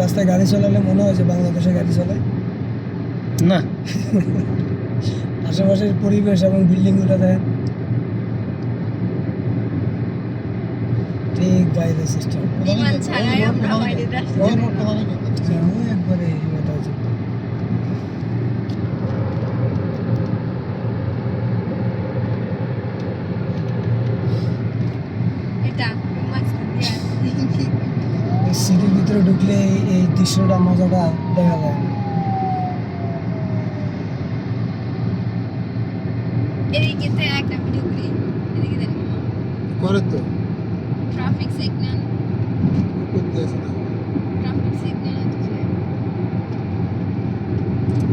রাস্তায় গাড়ি চলালে মনে হয় যে বাংলাদেশে গাড়ি চলে না আশেপাশের পরিবেশ এবং বিল্ডিংগুলো দেখেন ঠিক বাইরের সিস্টেম একবারে ভিতরে ঢুকলে এই- দৃশ্যটা মজাটা দেখা যায়। করে। তো। ট্রাফিক সিগন্যাল করতে আছে না ট্রাফিক সিগন্যাল আছে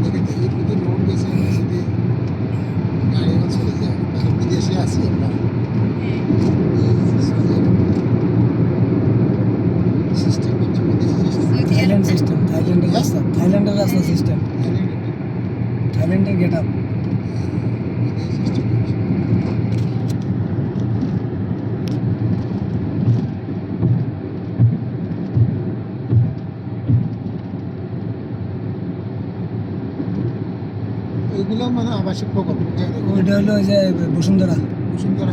দেখে তো এই যদি রোড গেছে সিটি গাড়ি আমার চলে যায় মানে বিদেশে আছি আমরা সিস্টেম হচ্ছে বিদেশি সিস্টেম থাইল্যান্ড সিস্টেম থাইল্যান্ডের রাস্তা থাইল্যান্ডের রাস্তা সিস্টেম থাইল্যান্ডের গেট আপ ওইগুলো মানে আবাসিক প্রকল্প। ওইটা হলো ওই যে বসুন্ধরা। বসুন্ধরা